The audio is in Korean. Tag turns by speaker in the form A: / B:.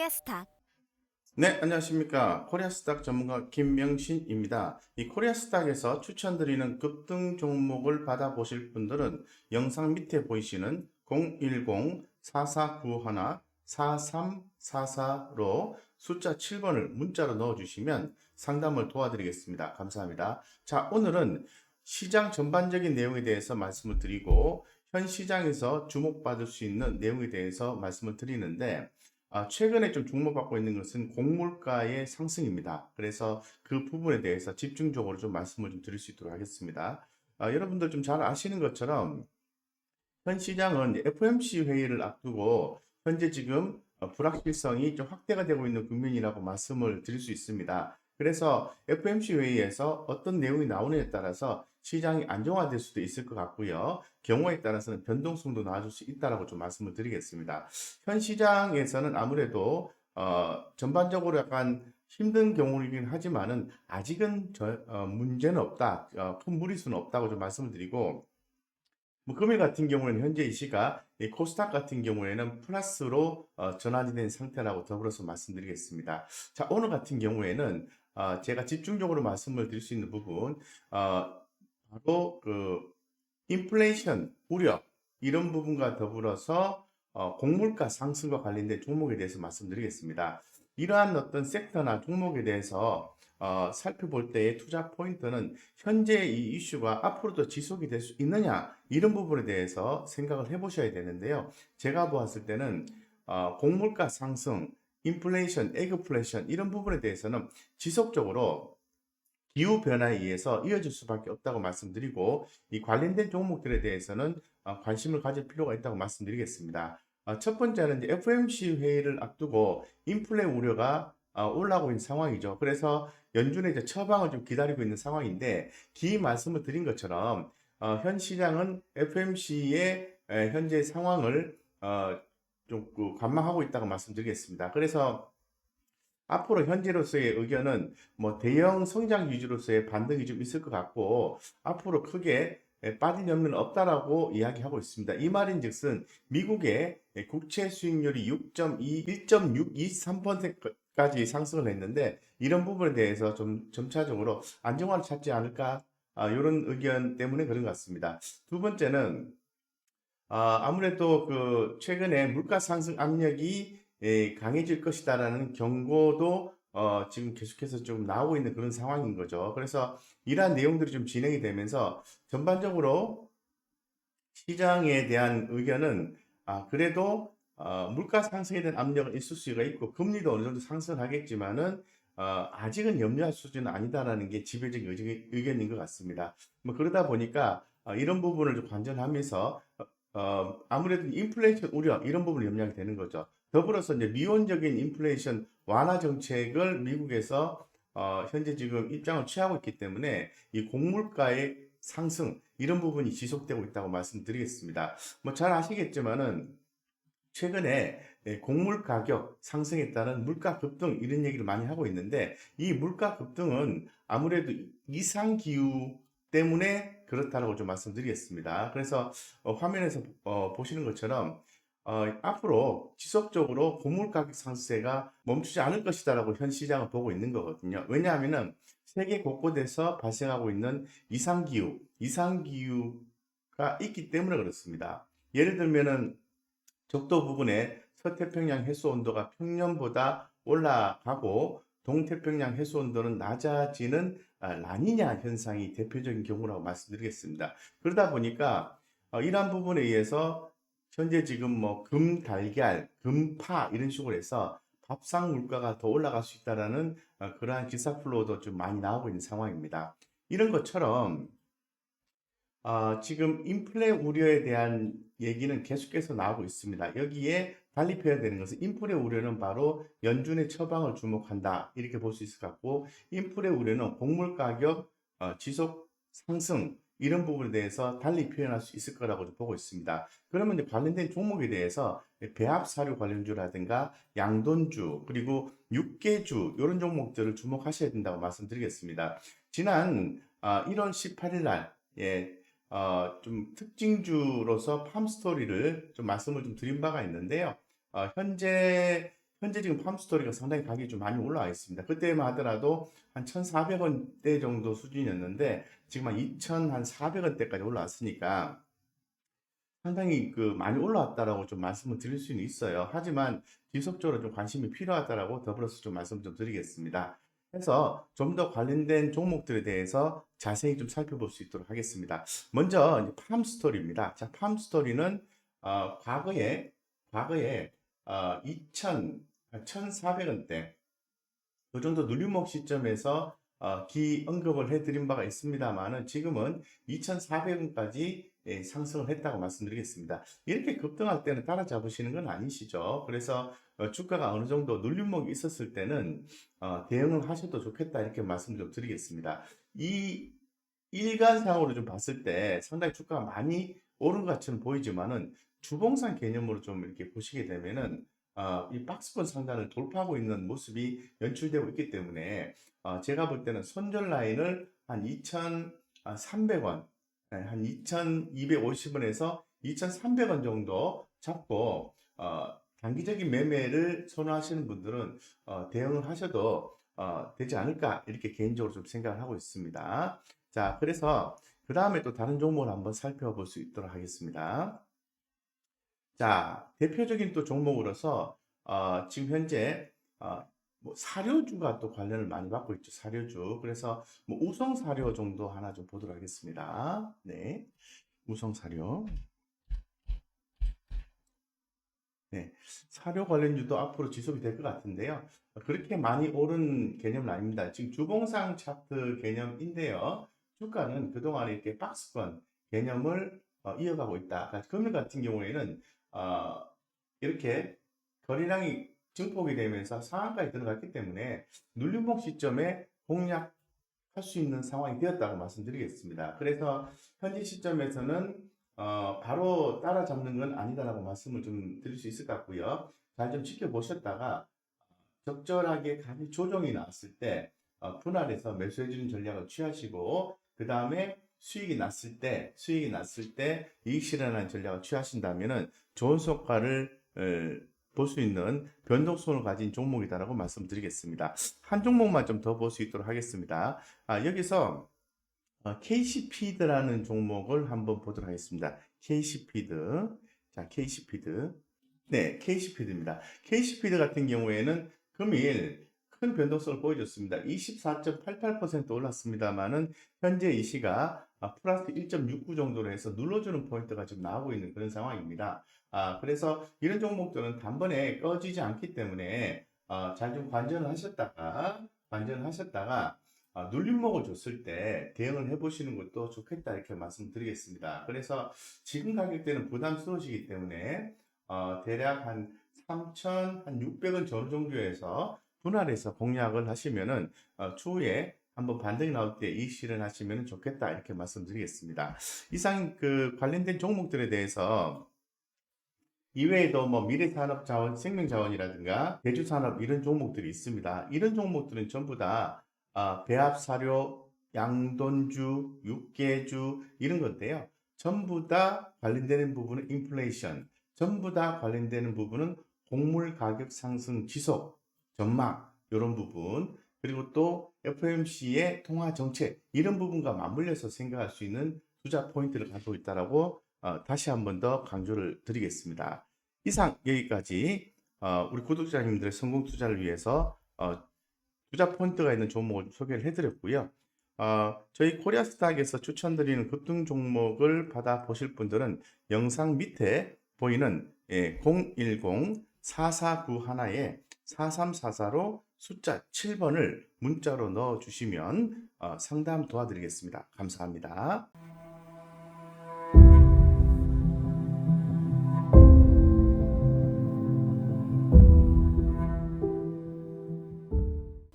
A: 코리아스탁
B: 네, 안녕하십니까. 코리아스탁 전문가 김명신입니다. 이 코리아스탁에서 추천드리는 급등 종목을 받아보실 분들은 영상 밑에 보이시는 010-4491-4344로 숫자 7번을 문자로 넣어주시면 상담을 도와드리겠습니다. 감사합니다. 자, 오늘은 시장 전반적인 내용에 대해서 말씀을 드리고 현 시장에서 주목받을 수 있는 내용에 대해서 말씀을 드리는데 아, 최근에 좀 주목받고 있는 것은 곡물가의 상승입니다. 그래서 그 부분에 대해서 집중적으로 좀 말씀을 좀 드릴 수 있도록 하겠습니다. 아, 여러분들 좀 잘 아시는 것처럼 현 시장은 FOMC 회의를 앞두고 현재 지금 어, 불확실성이 좀 확대가 되고 있는 국면이라고 말씀을 드릴 수 있습니다. 그래서 FOMC 회의에서 어떤 내용이 나오느냐에 따라서 시장이 안정화될 수도 있을 것 같고요. 경우에 따라서는 변동성도 나아질 수 있다라고 좀 말씀을 드리겠습니다. 현 시장에서는 아무래도 어, 전반적으로 약간 힘든 경우이긴 하지만은 아직은 저, 어, 문제는 없다, 어, 큰 무리수는 없다고 좀 말씀을 드리고 뭐 금일 같은 경우에는 현재 이 시가 이 코스닥 같은 경우에는 플러스로 어, 전환이 된 상태라고 더불어서 말씀드리겠습니다. 자 오늘 같은 경우에는 어, 제가 집중적으로 말씀을 드릴 수 있는 부분 어, 바로 그 인플레이션 우려 이런 부분과 더불어서 어, 곡물가 상승과 관련된 종목에 대해서 말씀드리겠습니다. 이러한 어떤 섹터나 종목에 대해서 어, 살펴볼 때의 투자 포인트는 현재 이 이슈가 앞으로도 지속이 될 수 있느냐 이런 부분에 대해서 생각을 해보셔야 되는데요. 제가 보았을 때는 어, 곡물가 상승, 인플레이션, 에그플레이션 이런 부분에 대해서는 지속적으로 기후 변화에 의해서 이어질 수밖에 없다고 말씀드리고 이 관련된 종목들에 대해서는 어, 관심을 가질 필요가 있다고 말씀드리겠습니다. 어, 첫 번째는 이제 FOMC 회의를 앞두고 인플레 우려가 어, 올라오고 있는 상황이죠. 그래서 연준의 이제 처방을 좀 기다리고 있는 상황인데 기 말씀을 드린 것처럼 어, 현 시장은 FOMC의 현재 상황을 어, 좀 그 관망하고 있다고 말씀드리겠습니다. 그래서 앞으로 현재로서의 의견은 뭐 대형 성장 위주로서의 반등이 좀 있을 것 같고 앞으로 크게 빠질 염려는 없다라고 이야기하고 있습니다. 이 말인 즉슨 미국의 국채 수익률이 6.2, 1.623%까지 상승을 했는데 이런 부분에 대해서 좀 점차적으로 안정화를 찾지 않을까 아, 이런 의견 때문에 그런 것 같습니다. 두 번째는 아, 아무래도 그 최근에 물가 상승 압력이 예, 강해질 것이다라는 경고도 어, 지금 계속해서 좀 나오고 있는 그런 상황인 거죠. 그래서 이러한 내용들이 좀 진행이 되면서 전반적으로 시장에 대한 의견은 아, 그래도 어, 물가 상승에 대한 압력은 있을 수가 있고 금리도 어느 정도 상승을 하겠지만은 어, 아직은 염려할 수준은 아니다라는 게 지배적인 의견- 의견인 것 같습니다. 뭐 그러다 보니까 어, 이런 부분을 좀 관전하면서 어, 어, 아무래도 인플레이션 우려 이런 부분이 염려가 되는 거죠. 더불어서 이제 미온적인 인플레이션 완화 정책을 미국에서 어, 현재 지금 입장을 취하고 있기 때문에 이 곡물가의 상승 이런 부분이 지속되고 있다고 말씀드리겠습니다. 뭐 잘 아시겠지만은 최근에 예, 곡물 가격 상승에 따른 물가 급등 이런 얘기를 많이 하고 있는데 이 물가 급등은 아무래도 이상 기후 때문에 그렇다라고 좀 말씀드리겠습니다. 그래서 어, 화면에서 어, 보시는 것처럼 어, 앞으로 지속적으로 곡물 가격 상승세가 멈추지 않을 것이다라고 현 시장을 보고 있는 거거든요. 왜냐하면은 세계 곳곳에서 발생하고 있는 이상기후, 이상기후가 있기 때문에 그렇습니다. 예를 들면은 적도 부분에 서태평양 해수 온도가 평년보다 올라가고 동태평양 해수 온도는 낮아지는 아, 라니냐 현상이 대표적인 경우라고 말씀드리겠습니다. 그러다 보니까 어, 이러한 부분에 의해서 현재 지금 뭐 금 달걀, 금파 이런 식으로 해서 밥상 물가가 더 올라갈 수 있다라는 어, 그러한 기사 플로우도 좀 많이 나오고 있는 상황입니다. 이런 것처럼 어, 지금 인플레 우려에 대한 얘기는 계속해서 나오고 있습니다. 여기에 달리펴야 되는 것은 인플레 우려는 바로 연준의 처방을 주목한다. 이렇게 볼 수 있을 것 같고, 인플레 우려는 곡물 가격 어, 지속 상승 이런 부분에 대해서 달리 표현할 수 있을 거라고 보고 있습니다. 그러면 이제 관련된 종목에 대해서 배합 사료 관련주라든가 양돈주 그리고 육개주 이런 종목들을 주목하셔야 된다고 말씀드리겠습니다. 지난 아, 1월 18일 날 예, 어, 좀 특징주로서 팜스토리를 좀 말씀을 좀 드린 바가 있는데요. 어, 현재 현재 지금 팜스토리가 상당히 가격이 좀 많이 올라와 있습니다. 그때만 하더라도 한 1,400원대 정도 수준이었는데 지금 한 2,400원대까지 올라왔으니까 상당히 그 많이 올라왔다라고 좀 말씀을 드릴 수는 있어요. 하지만 지속적으로 좀 관심이 필요하다라고 더불어서 좀 말씀 좀 드리겠습니다. 그래서 좀 더 관련된 종목들에 대해서 자세히 좀 살펴볼 수 있도록 하겠습니다. 먼저 팜스토리입니다. 자, 팜스토리는 어, 과거에 과거에 어, 2,000, 1,400원대 그 정도 눌림목 시점에서 어, 기 언급을 해드린 바가 있습니다만은 지금은 2,400원까지 예, 상승을 했다고 말씀드리겠습니다. 이렇게 급등할 때는 따라잡으시는 건 아니시죠. 그래서 어, 주가가 어느 정도 눌림목이 있었을 때는 어, 대응을 하셔도 좋겠다 이렇게 말씀 좀 드리겠습니다. 이 일간상으로 좀 봤을 때 상당히 주가가 많이 오른 것 같이는 보이지만은 주봉상 개념으로 좀 이렇게 보시게 되면은 어, 이 박스권 상단을 돌파하고 있는 모습이 연출되고 있기 때문에 어, 제가 볼 때는 손절 라인을 한 2,300원, 한 2,250원에서 2,300원 정도 잡고 어, 단기적인 매매를 선호하시는 분들은 어, 대응을 하셔도 어, 되지 않을까 이렇게 개인적으로 좀 생각을 하고 있습니다. 자, 그래서 그 다음에 또 다른 종목을 한번 살펴볼 수 있도록 하겠습니다. 자, 대표적인 또 종목으로서 어, 지금 현재 어, 뭐 사료주가 또 관련을 많이 받고 있죠. 사료주. 그래서 뭐 우성 사료 정도 하나 좀 보도록 하겠습니다. 네. 우성 사료. 네. 사료 관련주도 앞으로 지속이 될 것 같은데요. 그렇게 많이 오른 개념은 아닙니다. 지금 주봉상 차트 개념인데요. 주가는 그동안 이렇게 박스권 개념을 어, 이어가고 있다. 그러니까 금일 같은 경우에는 어, 이렇게 거래량이 증폭이 되면서 상한가에 들어갔기 때문에 눌림목 시점에 공략할 수 있는 상황이 되었다고 말씀드리겠습니다. 그래서 현재 시점에서는 어, 바로 따라잡는 건 아니다라고 말씀을 좀 드릴 수 있을 것 같고요. 잘 좀 지켜보셨다가 적절하게 가격 조정이 나왔을 때 어, 분할해서 매수해주는 전략을 취하시고 그 다음에 수익이 났을 때 수익이 났을 때 이익 실현하는 전략을 취하신다면은 좋은 성과를 볼 수 있는 변동성을 가진 종목이다라고 말씀드리겠습니다. 한 종목만 좀 더 볼 수 있도록 하겠습니다. 아, 여기서 어, KC피드라는 종목을 한번 보도록 하겠습니다. KC피드. 자, KC피드. 네, KC피드입니다. KC피드 같은 경우에는 금일 큰 변동성을 보여줬습니다. 24.88% 올랐습니다만은 현재 이 시가 아, 플러스 1.69 정도로 해서 눌러주는 포인트가 지금 나오고 있는 그런 상황입니다. 아, 그래서 이런 종목들은 단번에 꺼지지 않기 때문에 어, 잘 좀 관전을 하셨다가 관전을 하셨다가 아, 눌림목을 줬을 때 대응을 해보시는 것도 좋겠다 이렇게 말씀드리겠습니다. 그래서 지금 가격대는 부담스러우시기 때문에 어, 대략 한 3,600원 전후 정도에서 분할해서 공략을 하시면은 어, 추후에 한번 반등이 나올 때 이익 실현하시면 좋겠다 이렇게 말씀드리겠습니다. 이상 그 관련된 종목들에 대해서 이외에도 뭐 미래산업자원, 생명자원이라든가 대주산업 이런 종목들이 있습니다. 이런 종목들은 전부 다 아, 배합사료, 양돈주, 육개주 이런 건데요. 전부 다 관련되는 부분은 인플레이션, 전부 다 관련되는 부분은 곡물 가격 상승 지속, 전망 이런 부분 그리고 또 FMC의 통화 정책 이런 부분과 맞물려서 생각할 수 있는 투자 포인트를 갖고 있다라고 어, 다시 한 번 더 강조를 드리겠습니다. 이상 여기까지 어, 우리 구독자님들의 성공 투자를 위해서 어, 투자 포인트가 있는 종목을 소개를 해드렸고요. 어, 저희 코리아스탁에서 추천드리는 급등 종목을 받아 보실 분들은 영상 밑에 보이는 예, 010-4491에 4344로 숫자 7번을 문자로 넣어 주시면 어, 상담 도와드리겠습니다. 감사합니다.